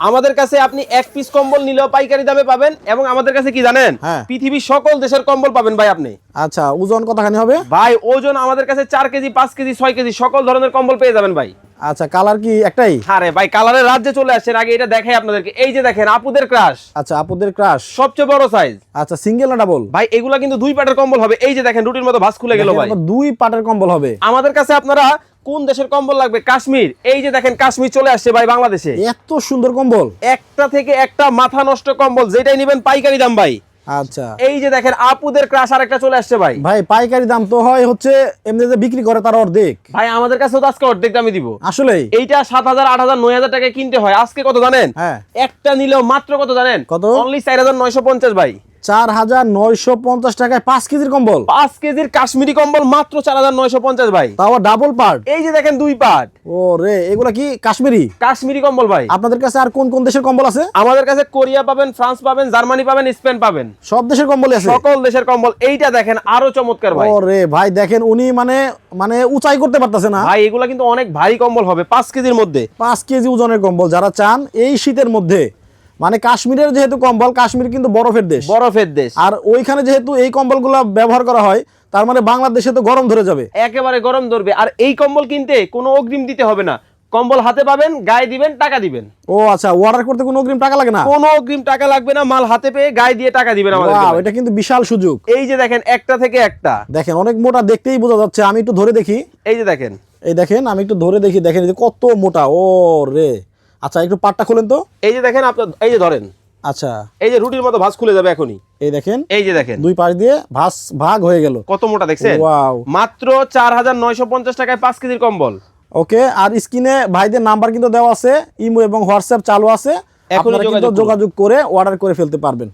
আমাদের কাছে আপনি এক পিস কম্বল নিলেও পাইকারি দামে পাবেন এবং আমাদের কাছে কি জানেন? হ্যাঁ। পৃথিবীর সকল দেশের কম্বল পাবেন ভাই আপনি। আচ্ছা ওজন কতখানি হবে? ভাই ওজন আমাদের কাছে চার কেজি পাঁচ কেজি ছয় কেজি সকল ধরনের কম্বল পেয়ে যাবেন ভাই। আচ্ছা কালার কি একটাই? আরে ভাই কালারের রাজ্যে চলে আসছেন আগে এটা দেখাই আপনাদেরকে। এই যে দেখেন আপুদের ক্রাশ আচ্ছা আপুদের ক্রাশ সবচেয়ে বড় সাইজ আচ্ছা সিঙ্গেল না ডাবল ভাই এগুলা কিন্তু দুই পাটের কম্বল হবে। এই যে দেখেন রুটির মতো ভাস খুলে গেল ভাই। দুই পাটের কম্বল হবে। আমাদের কাছে আপনারা কোন দেশের কম্বল লাগবে? কাশ্মীর। এই যে দেখেন কাশ্মীর চলে আসছে ভাই বাংলাদেশে। এত সুন্দর কম্বল। একটা থেকে একটা মাথা নষ্ট কম্বল যেটাই নেবেন পাইকারি দাম ভাই। আচ্ছা। এই যে দেখেন আপুদের ক্রাশ আর একটা চলে আসছে ভাই। ভাই পাইকারি দাম তো হয় হচ্ছে এমনিতে বিক্রি করে তার অর্ধেক। ভাই আমাদের কাছে তো আজকে অর্ধেক দামে দিব। আসলে এইটা সাত হাজার আট হাজার নয় হাজার টাকায় কিনতে হয়। আজকে কত জানেন? হ্যাঁ। একটা নিলেও মাত্র কত জানেন? কত? অনলি চার হাজার নয়শো পঞ্চাশ ভাই। চার হাজার নয়শো পঞ্চাশ টাকায় পাঁচ কেজির কম্বল। পাঁচ কেজির কাশ্মীরি কম্বল মাত্র চার হাজার নয়শো পঞ্চাশ ভাই। তাও ডাবল পার্ট? এই যে দেখেন দুই পাট ও রে এগুলা কি কাশ্মীরি? কাশ্মীরি কম্বল ভাই। আপনাদের কাছে আর কোন কোন দেশের কম্বল আছে? আমাদের কাছে কোরিয়া পাবেন ফ্রান্স পাবেন জার্মানি পাবেন স্পেন পাবেন। সব দেশের কম্বলই আছে? সকল দেশের কম্বল। এইটা দেখেন আরও চমৎকার ভাই। ভাই দেখেন উনি মানে মানে উঁচাই করতে পারতেছে না। ভাই এগুলা কিন্তু অনেক ভারী কম্বল হবে পাঁচ কেজির মধ্যে। পাঁচ কেজি ওজনের কম্বল। যারা চান এই শীতের মধ্যে মানে কাশ্মীরের যেহেতু কম্বল কাশ্মীর কিন্তু বরফের দেশ। বরফের দেশ। আর ওইখানে যেহেতু এই কম্বলগুলো ব্যবহার করা হয় তার মানে বাংলাদেশে তো গরম ধরে যাবে। একেবারে গরম ধরবে। আর এই কম্বল কিনতে কোনো অগ্রিম দিতে হবে না। কম্বল হাতে পাবেন গায়ে দিবেন টাকা দিবেন। ও আচ্ছা অর্ডার করতে কোনো অগ্রিম টাকা লাগে না? কোনো অগ্রিম টাকা লাগবে না মাল হাতে পেয়ে গায়ে দিয়ে টাকা দিবেন আমাদের Wow, এটা কিন্তু বিশাল সুযোগ। এই যে দেখেন একটা থেকে একটা। দেখেন অনেক মোটা দেখতেই বোঝা যাচ্ছে আমি একটু ধরে দেখি। এই যে দেখেন। এই দেখেন আমি একটু ধরে দেখি দেখেন কত মোটা ও রে আচ্ছা একটু পাটটা খুলেন তো। এই যে দেখেন আপনার এই যে ধরেন। আচ্ছা। এই যে রুটির মতো ভাঁজ খুলে যাবে এখনই। এই দেখেন এই যে দেখেন। দুই পাশ দিয়ে ভাঁজ ভাগ হয়ে গেল। কত মোটা দেখছেন? ওয়াও। মাত্র চার হাজার নয়শো পঞ্চাশ টাকায় 5 কেজির কম্বল। ওকে আর স্ক্রিনে ভাইদের নাম্বার কিন্তু দেওয়া আছে ইমো এবং হোয়াটসঅ্যাপ চালু আছে। এখন আপনারা কিন্তু যোগাযোগ করে অর্ডার করে ফেলতে পারবেন।